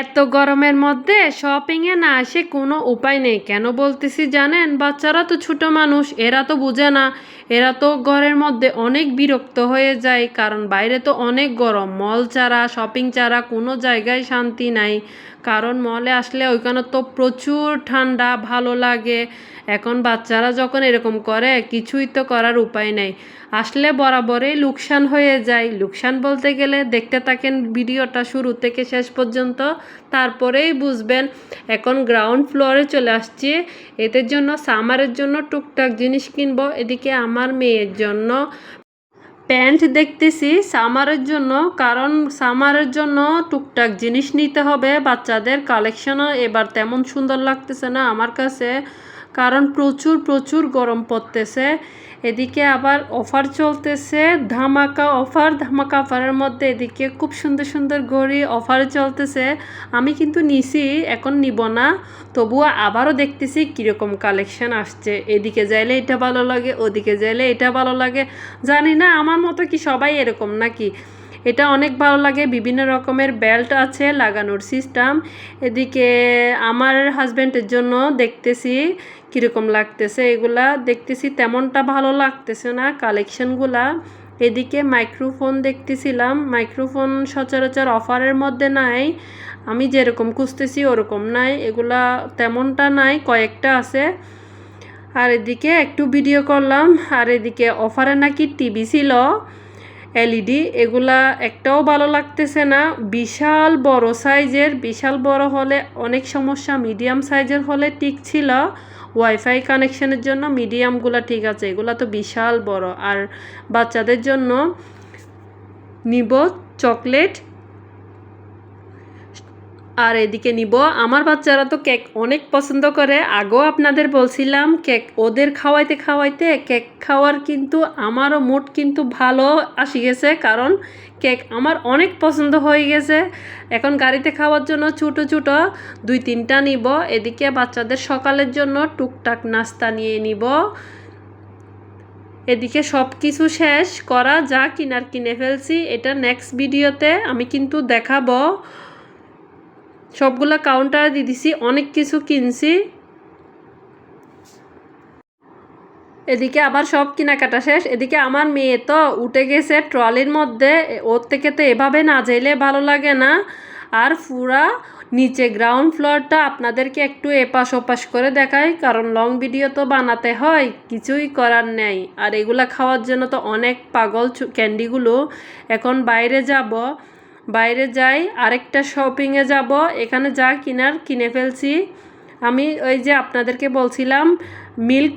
এত গরমের মধ্যে শপিংয়ে না আসে কোনো উপায় নেই। কেন বলতেছি জানেন? বাচ্চারা তো ছোট মানুষ, এরা তো বুঝে না। এরা তো ঘরের মধ্যে অনেক বিরক্ত হয়ে যায়, কারণ বাইরে তো অনেক গরম। মল ছাড়া শপিং ছাড়া কোনো জায়গায় শান্তি নাই। কারণ মলে আসলে ওইখানে তো প্রচুর ঠান্ডা, ভালো লাগে। এখন বাচ্চারা যখন এরকম করে, কিছুই তো করার উপায় নেই। আসলে বরাবরই লোকসান হয়ে যায়। লোকসান বলতে গেলে দেখতে থাকেন ভিডিওটা শুরু থেকে শেষ পর্যন্ত, তারপরেই বুঝবেন। এখন গ্রাউন্ড ফ্লোরে চলে আসছি। এদের জন্য সামারের জন্য টুকটাক জিনিস কিনবো। এদিকে আমার মেয়ের জন্য প্যান্ট দেখতেছি, সামারের জন্য, কারণ সামারের জন্য টুকটাক জিনিস নিতে হবে, বাচ্চাদের কালেকশনও এবার তেমন সুন্দর লাগতেছে না আমার কাছে। কারণ প্রচুর প্রচুর গরম পড়তেছে। এদিকে আবার অফার চলতেছে, ধামাকা অফার। ধামাকা অফারের মধ্যে এদিকে খুব সুন্দর সুন্দর ঘড়ি অফার চলতেছে। আমি কিন্তু নিছি, এখন নিব না। তবুও আবারও দেখতেছি কীরকম কালেকশন আসছে। এদিকে যাইলে এটা ভালো লাগে, ওদিকে যাইলে এটা ভালো লাগে। জানি না, আমার মতো কি সবাই এরকম নাকি? এটা অনেক ভালো লাগে, বিভিন্ন রকমের বেল্ট আছে, লাগানোর সিস্টেম এদিকে আমার হাজব্যান্ডের জন্য দেখতেছি কীরকম লাগতেছে এগুলা? দেখতেছি তেমনটা ভালো লাগতেছে না কালেকশনগুলা এদিকে মাইক্রোফোন দেখতেছিলাম মাইক্রোফোন সচরাচর অফারের মধ্যে নাই। আমি যেরকম খুঁজতেছি ওরকম নাই, এগুলা তেমনটা নাই, কয়েকটা আছে। আর এদিকে একটু ভিডিও করলাম, আর এদিকে অফারে নাকি টিভি ছিল। এলইডি এগুলা একটাও ভালো লাগতেছে না। বিশাল বড় সাইজের, বিশাল বড় হলে অনেক সমস্যা মিডিয়াম সাইজের হলে ঠিক ছিল। ওয়াইফাই কানেকশনের জন্য মিডিয়ামগুলো ঠিক আছে, এগুলা তো বিশাল বড়। আর বাচ্চাদের জন্য নিব চকলেট আর এদিকে নিব, আমার বাচ্চারা তো কেক অনেক পছন্দ করে। আগেও আপনাদের বলছিলাম, কেক ওদের খাওয়াইতে খাওয়াইতে কেক খাওয়ার কিন্তু আমারও মুড কিন্তু ভালো আসি গেছে, কারণ কেক আমার অনেক পছন্দ হয়ে গেছে। এখন গাড়িতে খাওয়ার জন্য ছোটো ছোটো দুই তিনটা নিব, এদিকে বাচ্চাদের সকালের জন্য টুকটাক নাস্তা নিয়ে নিব। এদিকে সব কিছু শেষ করা যা কিনার কিনে ফেলছি, এটা নেক্সট ভিডিওতে আমি কিন্তু দেখাবো। সবগুলা কাউন্টারে দিয়ে দিছি, অনেক কিছু কিনছি। এদিকে আবার সব কেনাকাটা শেষ। এদিকে আমার মেয়ে তো উঠে গেছে ট্রলির মধ্যে, ওর থেকে তো এভাবে না যাইলে ভালো লাগে না। আর পুরা নিচে গ্রাউন্ড ফ্লোরটা আপনাদেরকে একটু এপাশ ওপাশ করে দেখাই, কারণ লং ভিডিও তো বানাতে হয়, কিছুই করার নেই। আর এগুলা খাওয়ার জন্য তো অনেক পাগল ক্যান্ডিগুলো এখন বাইরে যাব। বাইরে যাই, আরেকটা শপিংয়ে যাব। এখানে যা কিনার, কিনে ফেলছি। আমি ওই যে আপনাদেরকে বলছিলাম মিল্ক